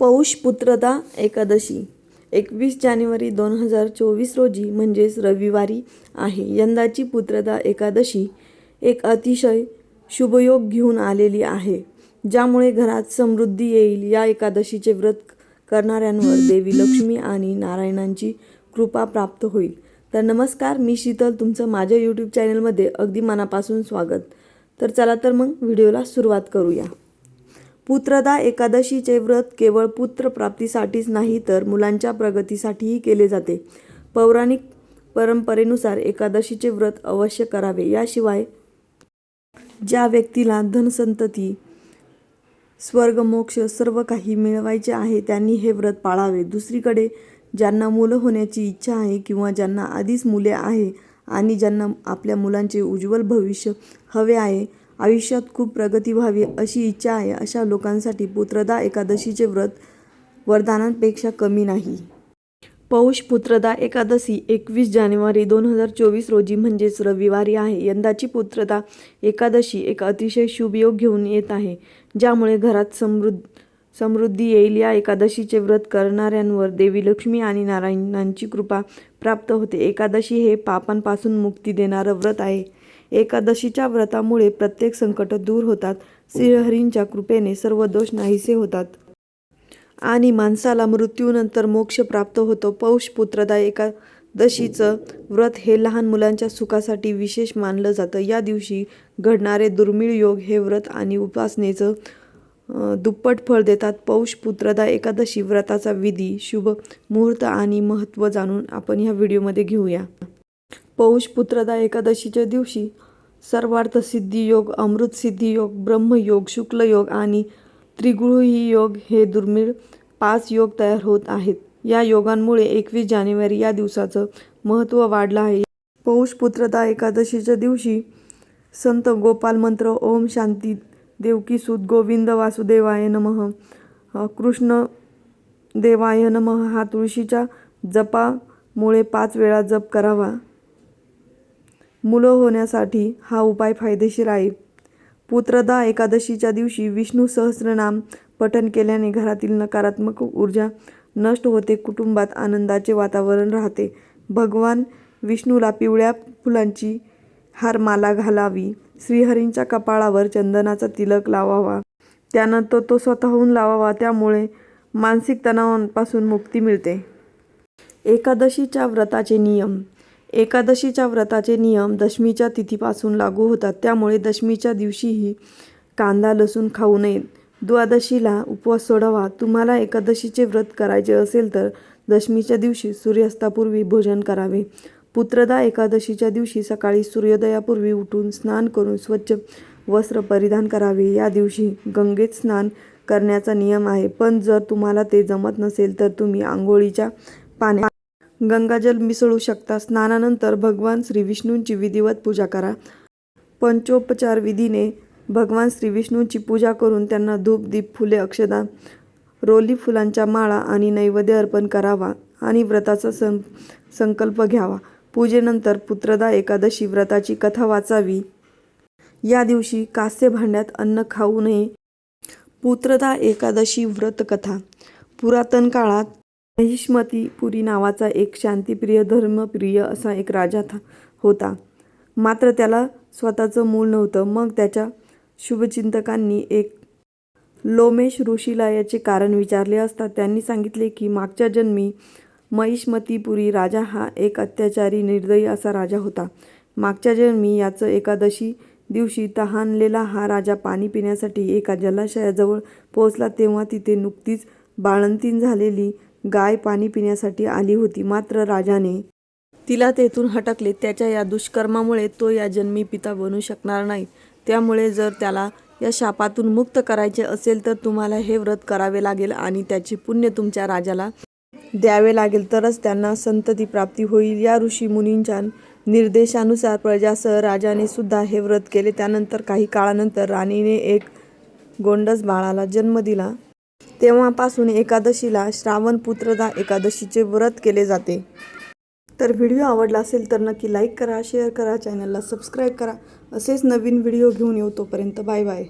पौष पुत्रता एकादशी. एकवीस जानेवारी दोन हजार चोवीस रोजी म्हणजेच रविवारी आहे. यंदाची पुत्रदा एकादशी एक अतिशय शुभयोग घेऊन आलेली आहे ज्यामुळे घरात समृद्धी येईल. या एकादशीचे व्रत करणाऱ्यांवर देवी लक्ष्मी आणि नारायणांची कृपा प्राप्त होईल. तर नमस्कार मी शीतल. तुमचं माझ्या यूट्यूब चॅनलमध्ये अगदी मनापासून स्वागत. तर चला तर मग व्हिडिओला सुरुवात करूया. पुत्रदा एकादशीचे व्रत केवळ पुत्र प्राप्तीसाठीच नाही तर मुलांच्या प्रगतीसाठीही केले जाते. पौराणिक परंपरेनुसार एकादशीचे व्रत अवश्य करावे. याशिवाय ज्या व्यक्तीला धनसंतती स्वर्ग मोक्ष सर्व काही मिळवायचे आहे त्यांनी हे व्रत पाळावे. दुसरीकडे ज्यांना मुलं होण्याची इच्छा आहे किंवा ज्यांना आधीच मुले आहे आणि ज्यांना आपल्या मुलांचे उज्ज्वल भविष्य हवे आहे आयुष्यात खूप प्रगती व्हावी अशी इच्छा आहे अशा लोकांसाठी पुत्रदा एकादशीचे व्रत वरदानांपेक्षा कमी नाही. पौष पुत्रदा एकादशी एकवीस जानेवारी दोन हजार चोवीस रोजी म्हणजेच रविवारी आहे. यंदाची पुत्रदा एकादशी एक अतिशय शुभ योग घेऊन येत आहे ज्यामुळे घरात समृद्ध समृद्धी येईल. या एकादशीचे व्रत करणाऱ्यांवर देवी लक्ष्मी आणि नारायणांची कृपा प्राप्त होते. एकादशी हे पापांपासून मुक्ती देणारं व्रत आहे. एकादशीच्या व्रतामुळे प्रत्येक संकट दूर होतात. श्रीहरींच्या कृपेने सर्व दोष नाहीसे होतात. आणि माणसाला मृत्यूनंतर मोक्ष प्राप्त होतो. पौष पुत्रदा एकादशीचं व्रत हे लहान मुलांच्या सुखासाठी विशेष मानलं जातं. या दिवशी घडणारे दुर्मिळ योग हे व्रत आणि उपासनेचं दुप्पट फळ देतात. पौष पुत्रदा एकादशी व्रताचा विधी शुभ मुहूर्त आणि महत्त्व जाणून आपण ह्या व्हिडिओमध्ये घेऊया. पौषपुत्रदा एकादशीच्या दिवशी सर्वार्थ सिद्धी योग अमृत योग ब्रह्मयोग शुक्ल योग आणि त्रिगुही योग हे दुर्मिळ पाच योग तयार होत आहेत. या योगांमुळे एकवीस जानेवारी या दिवसाचं महत्त्व वाढलं आहे. पौष पुत्रदा एकादशीच्या दिवशी संत गोपाल मंत्र ओम शांती देवकी सुत गोविंद वासुदेवाय नम कृष्ण देवाय नम हा तुळशीच्या जपामुळे पाच वेळा जप करावा. मुलं होण्यासाठी हा उपाय फायदेशीर आहे. पुत्रदा एकादशीच्या दिवशी विष्णू सहस्रनाम पठन केल्याने घरातील नकारात्मक ऊर्जा नष्ट होते कुटुंबात आनंदाचे वातावरण राहते. भगवान विष्णूला पिवळ्या फुलांची हारमाला घालावी श्रीहरींच्या कपाळावर चंदनाचा तिलक लावावा. त्यानंतर तो स्वतःहून लावावा त्यामुळे मानसिक तणावांपासून मुक्ती मिळते. एकादशीच्या व्रताचे नियम. एकादशीच्या व्रताचे नियम दशमीच्या तिथीपासून लागू होतात. त्यामुळे दशमीच्या दिवशीही कांदा लसूण खाऊ नये. द्वादशीला उपवास सोडावा. तुम्हाला एकादशीचे व्रत करायचे असेल तर दशमीच्या दिवशी सूर्यास्तापूर्वी भोजन करावे. पुत्रदा एकादशीच्या दिवशी सकाळी सूर्योदयापूर्वी उठून स्नान करून स्वच्छ वस्त्र परिधान करावे. या दिवशी गंगेत स्नान करण्याचा नियम आहे. पण जर तुम्हाला ते जमत नसेल तर तुम्ही आंघोळीच्या पाण्या गंगाजल मिसळू शकता. स्नानानंतर भगवान श्री विष्णूंची विधिवत पूजा करा. पंचोपचार विधीने भगवान श्री विष्णूंची पूजा करून त्यांना धूप दीप फुले अक्षदा रोली फुलांच्या माळा आणि नैवेद्य अर्पण करावा आणि व्रताचा सं संकल्प घ्यावा. पूजेनंतर पुत्रदा एकादशी व्रताची कथा वाचावी. या दिवशी कास्य भांड्यात अन्न खाऊ नये. पुत्रदा एकादशी व्रतकथा. पुरातन काळात महिष्मतीपुरी नावाचा एक शांतिप्रिय धर्मप्रिय असा एक राजा था होता. मात्र त्याला स्वतःचं मूल नव्हतं. मग त्याच्या शुभचिंतकांनी एक लोमेश ऋषीला याचे कारण विचारले असता त्यांनी सांगितले की मागच्या जन्मी महिष्मतीपुरी राजा हा एक अत्याचारी निर्दयी असा राजा होता. मागच्या जन्मी याचं एकादशी दिवशी तहानलेला हा राजा पाणी पिण्यासाठी एका जलाशयाजवळ पोहोचला. तेव्हा तिथे नुकतीच बाळंतीण झालेली गाय पाणी पिण्यासाठी आली होती. मात्र राजाने तिला तेथून हटकले. त्याच्या या दुष्कर्मामुळे तो या जन्मी पिता बनू शकणार नाही. त्यामुळे जर त्याला या शापातून मुक्त करायचे असेल तर तुम्हाला हे व्रत करावे लागेल आणि त्याचे पुण्य तुमच्या राजाला द्यावे लागेल. तरच त्यांना संतती प्राप्ती होईल. या ऋषी मुनींच्या निर्देशानुसार प्रजासह राजाने सुद्धा हे व्रत केले. त्यानंतर काही काळानंतर राणीने एक गोंडस बाळाला जन्म दिला. तेव्हापासून एकादशीला श्रावण पुत्रदा एकादशीचे व्रत केले जाते. तर व्हिडिओ आवडला असेल तर नक्की लाईक करा शेअर करा चॅनलला सबस्क्राईब करा. असेच नवीन व्हिडिओ घेऊन येऊ तोपर्यंत बाय बाय.